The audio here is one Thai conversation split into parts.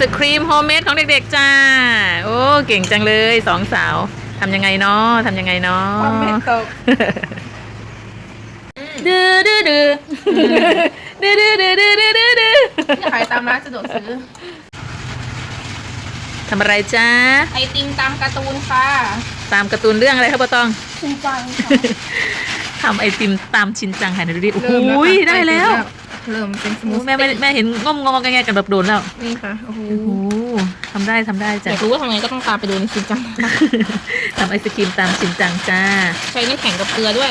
ศครีมโฮมเมดของเด็กๆจ้า โอ้เก่งจังเลยสองสาวทำยังไงเนาะทำยังไงเนาะความเม็ดตกดื้อดื้อดื้อดื้อดื้อดื้อดื้อดื้อดื้อดื้อที่ขายตามร้านสะดวกซื้อทำอะไรจ้าไอติมตามการ์ตูนค่ะตามการ์ตูนเรื่องอะไรครับปะตองจริงจังค่ะทำไอติมตามชินจังค่ะดูดิโอ้โหเริ่มแล้วค่ะได้แล้ว เริ่มเป็นสมูโอ้ทแม่ไม่แม่เห็นงอมงอแงๆกันแบบโดนแล้ว นี่ค่ะโอ้โหโอ้โหทำได้ทำได้อจ้ะ ยาก รู้ว่าทำไงก็ต้องตามไปดูในจริงจังนะคะทำไอศครีมตามชินจังจ้า ใช้น้ำแข็งกับเกลือด้วย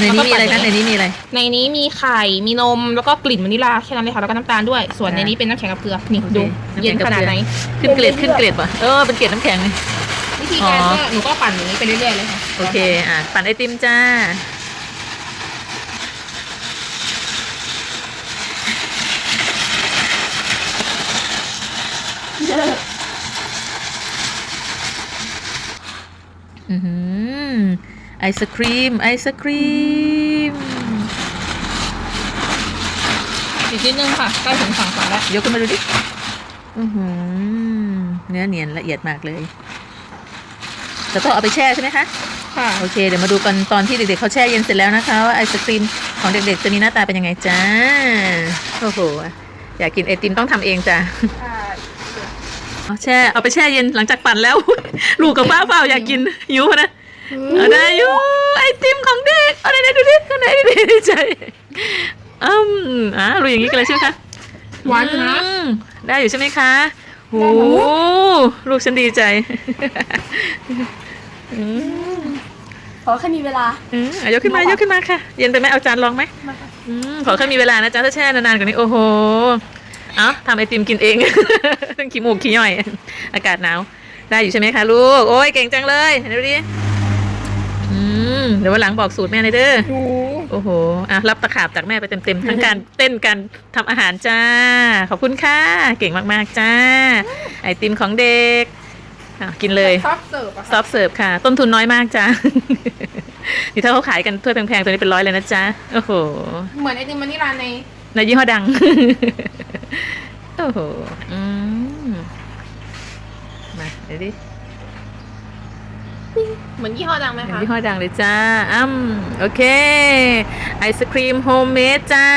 ในนี้มีอะไรแล้วก็ปั่คะนในนี้มีอะไร ในนี้มีไข่มีนมแล้วก็กลิ่นวานิลลาแค่นั้นเลยค่ะแล้วก็น้ำตาลด้วย ส่วนค่ะในนี้เป็นน้ำแข็งกับเกลือนี่โอเคดูน้ำแข็งเย็นกับขนาดเกลือไหนขึ้นเกรดขึ้นเกรดป่ะ เออ เป็นเกรดน้ำแข็งเลย วิธีการอ๋อก็หนูก็ปั่นอย่างนี้ไปเรื่อยๆเลยค่ะโอเค อะ ปั่นไอติมจ้า อือหือไอศครีม ไอศครีม อีกนิดนึงค่ะใกล้ถึงฝั่งฝันแล้ว ยกขึ้นมาดูดิ อือหือเนื้อเนียนละเอียดมากเลยจะต้องเอาไปแช่ใช่ไหมคะ ค่ะ โอเค เดี๋ยวมาดูกันตอนที่เด็กๆเขาแช่เย็นเสร็จแล้วนะคะว่าไอศครีมของเด็กๆจะมีหน้าตาเป็นยังไงจ้า โอ้โห อยากกินไอติมต้องทำเองจ้ะ เอาแช่ เอาไปแช่เย็นหลังจากปั่นแล้ว ลูกกับป้าเปล่าอยากกินหิวพอนะเอาได้อยู่ไอติมของเด็กเอาไหนๆดูดิข้างในดูดิดีใจอืมอะรู้อย่างนี้กันเลยใช่ไหมคะหวานอยู่นะอืมได้อยู่ใช่ไหมคะโอ้ลูกฉันดีใจอืมขอแค่มีเวลาอืมอะยกขึ้นมายกขึ้นมาค่ะ เย็นไปไหมเอาจานรองไหมอืมขอแค่มีเวลานะจ๊ะถ้าแช่นานๆกว่านี้โอ้โห เอาทำไอติมกินเองต้องขี้มูกขี้ย่อย อากาศหนาว ได้อยู่ใช่ไหมคะลูก โอ้ยเก่งจังเลยเดี๋ยวดูดิอืมเดี๋ยววันหลังบอกสูตรแม่เลยเด้อโอ้โอ้โห อะ รับตะขาบจากแม่ไปเต็มๆ ทั้งการเต้นการทำอาหารจ้า ขอบคุณค่ะ เก่งมากๆจ้า ไอติมของเด็กอะกินเลย ซอฟต์เสิร์ฟอะซอฟต์เสิร์ฟค่ะ ต้นทุนน้อยมากจ้า นี่ถ้าเขาขายกันถ้วยแพงๆ ตัวนี้เป็นร้อยเลยนะจ๊ะ โอ้โห เหมือนไอติมวานิลลาใน ในยี่ห้อดัง โอ้โห อืม มาเดี๋ยวดิเหมือนยี่ห้อดังไหมเป็นคะ ยี่ห้อดังเลยจ้า อ้ำโอเค ไอศครีมโฮมเมดจ้า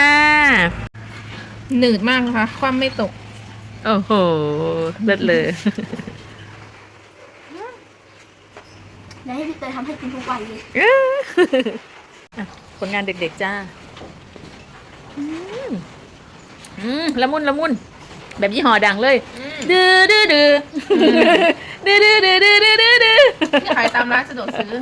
หนืดมากนะคะ ความไม่ตก โอ้โหเลิศเลย เดี๋ยวให้พี่เตยทำให้กินทุกวันเลย อะผลงานเด็กๆจ้า อืม อืม ละมุนละมุน แบบยี่ห้อดังเลยดื้อดื้อดื้อดื้อดื้อดื้อดื้อดื้อดื้อดื้อ ที่ขายตามร้านสะดวกซื้อ